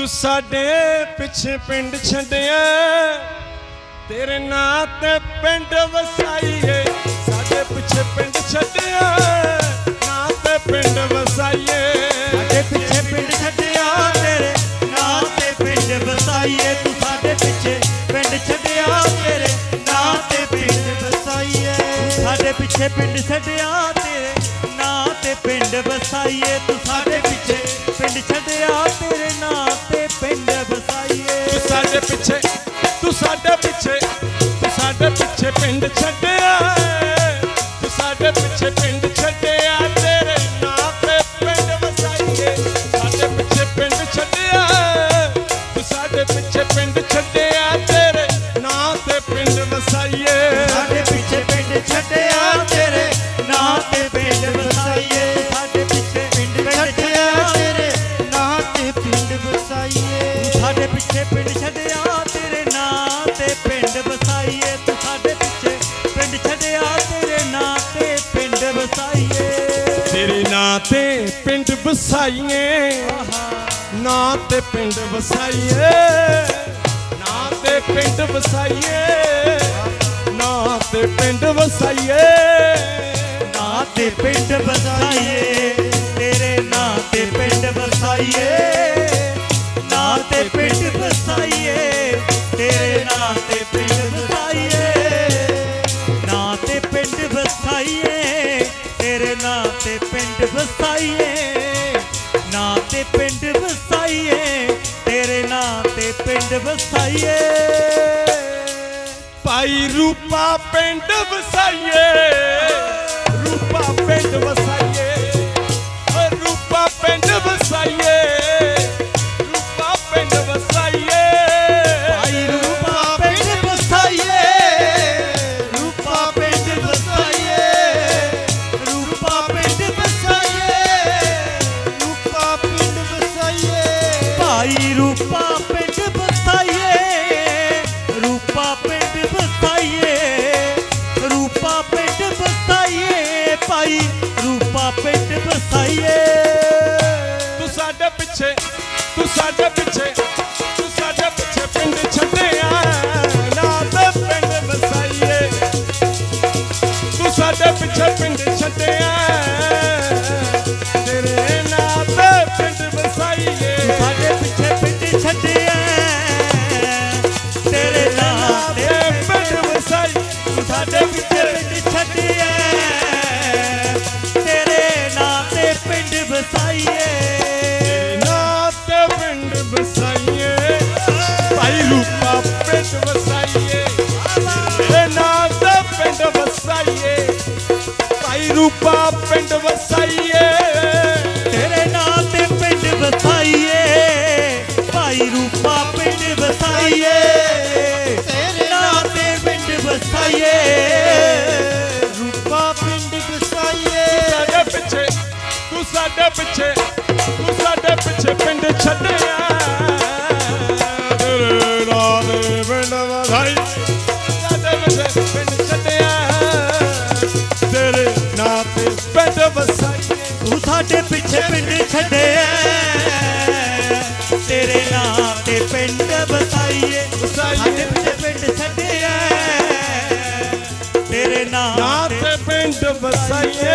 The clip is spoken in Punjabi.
ਤੂੰ ਸਾਡੇ ਪਿੱਛੇ ਪਿੰਡ ਛੱਡਿਆ। ਤੇਰੇ ਨਾਂ ਤੇ ਪਿੰਡ ਵਸਾਈਏ, ਸਾਡੇ ਪਿੱਛੇ ਪਿੰਡ ਛੱਡਿਆ। ਨਾਂ ਤੇ ਪਿੰਡ ਵਸਾਈਏ। ਸਾਡੇ ਪਿੱਛੇ ਪਿੰਡ ਛੱਡਿਆ, ਤੇਰੇ ਨਾਂ ਤੇ ਪਿੰਡ ਵਸਾਈਏ। ਤੂੰ ਸਾਡੇ ਪਿੱਛੇ ਪਿੰਡ ਛੱਡਿਆ, ਤੇਰੇ ਨਾਂ ਤੇ ਪਿੰਡ ਵਸਾਈਏ। ਸਾਡੇ ਪਿੱਛੇ ਪਿੰਡ ਛੱਡਿਆ ਤੇ ਪਿੰਡ ਵਸਾਈਏ, ਤੂੰ ਸਾਡੇ ਪਿੱਛੇ ਪਿੰਡ ਛੱਡਿਆ ਤੇਰੇ ਨਾਂ ਤੇ ਪਿੰਡ ਵਸਾਈਏ। ਤੂੰ ਸਾਡੇ ਪਿੱਛੇ, ਤੂੰ ਸਾਡੇ ਪਿੱਛੇ, ਤੂੰ ਸਾਡੇ ਪਿੱਛੇ ਪਿੰਡ ਛੱਡਿਆ। ਸਾਡੇ ਪਿੰਡ ਛੱਡਿਆ ਤੇਰੇ ਨਾਂ ਤੇ ਪਿੰਡ ਵਸਾਈਏ ਤੂੰ ਸਾਡੇ ਪਿੱਛੇ। ਪਿੰਡ ਛੱਡਿਆ ਤੇਰੇ ਨਾਂ ਤੇ ਪਿੰਡ ਵਸਾਈਏ। ਤੇਰੇ ਨਾਂ ਤੇ ਪਿੰਡ ਵਸਾਈਏ। ਨਾਂ ਤੇ ਪਿੰਡ ਵਸਾਈਏ। ਨਾਂ ਤੇ ਪਿੰਡ ਵਸਾਈਏ। ਨਾਂ ਤੇ ਪਿੰਡ ਵਸਾਈਏ। ਨਾਂ ਤੇ ਪਿੰਡ ਵਸਾਈਏ। ਵਸਾਈਏ ਤੇਰੇ ਨਾਂ ਤੇ ਪਿੰਡ ਵਸਾਈਏ ਨਾਂ ਤੇ ਪਿੰਡ ਵਸਾਈਏ ਤੇਰੇ ਨਾਂ ਤੇ ਪਿੰਡ ਵਸਾਈਏ। ਭਾਈ ਰੂਪਾ ਪਿੰਡ ਵਸਾਈਏ। ਰੂਪਾ ਪਿੰਡ ਵਸਾਈਏ। ਰੂਪਾ ਪਿੰਡ ਵਸਾਈਏ, ਰੂਪਾ ਪਿੰਡ ਵਸਾਈਏ, ਰੂਪਾ ਪਿੰਡ ਵਸਾਈਏ, ਭਾਈ ਰੂਪਾ ਪਿੰਡ ਵਸਾਈਏ। ਤੂੰ ਸਾਡੇ ਪਿੱਛੇ, ਤੂੰ ਸਾਡੇ ਪਿੱਛੇ। ਛੱਡਿਆ ਤੇਰੇ ਨਾਂ ਤੇ ਪਿੰਡ ਵਸਾਈਏ। ਨਾਂ ਤੇ ਪਿੰਡ ਵਸਾਈਏ। ਭਾਈ ਰੂਪਾ ਪਿੰਡ ਵਸਾਈਏ। ਇਹ ਨਾਂ ਤੇ ਪਿੰਡ ਵਸਾਈਏ। ਭਾਈ ਰੂਪਾ ਪਿੰਡ ਵਸਾਈਏ। ਤੇਰੇ ਨਾਂ ਤੇ ਪਿੰਡ ਵਸਾਈਏ। ਭਾਈ ਰੂਪਾ ਪਿੰਡ ਪਿੱਛੇ ਤੂੰ ਸਾਡੇ ਪਿੱਛੇ ਪਿੰਡ ਛੱਡਿਆ। ਤੇਰੇ ਨਾਂ ਦੇ ਪਿੰਡ ਵਸਾਈ ਸਾਡੇ ਪਿੱਛੇ ਪਿੰਡ ਛੱਡਿਆ। ਤੇਰੇ ਨਾਂ ਤੇ ਪਿੰਡ ਵਸਾਈਏ ਤੂੰ ਸਾਡੇ ਪਿੱਛੇ ਪਿੰਡ ਛੱਡਿਆ। ਤੇਰੇ ਨਾਂ ਤੇ ਪਿੰਡ ਵਸਾਈਏ ਸਾਡੇ ਪਿੱਛੇ ਪਿੰਡ ਛੱਡਿਆ। ਤੇਰੇ ਨਾਂ ਤੇ ਪਿੰਡ ਵਸਾਈਏ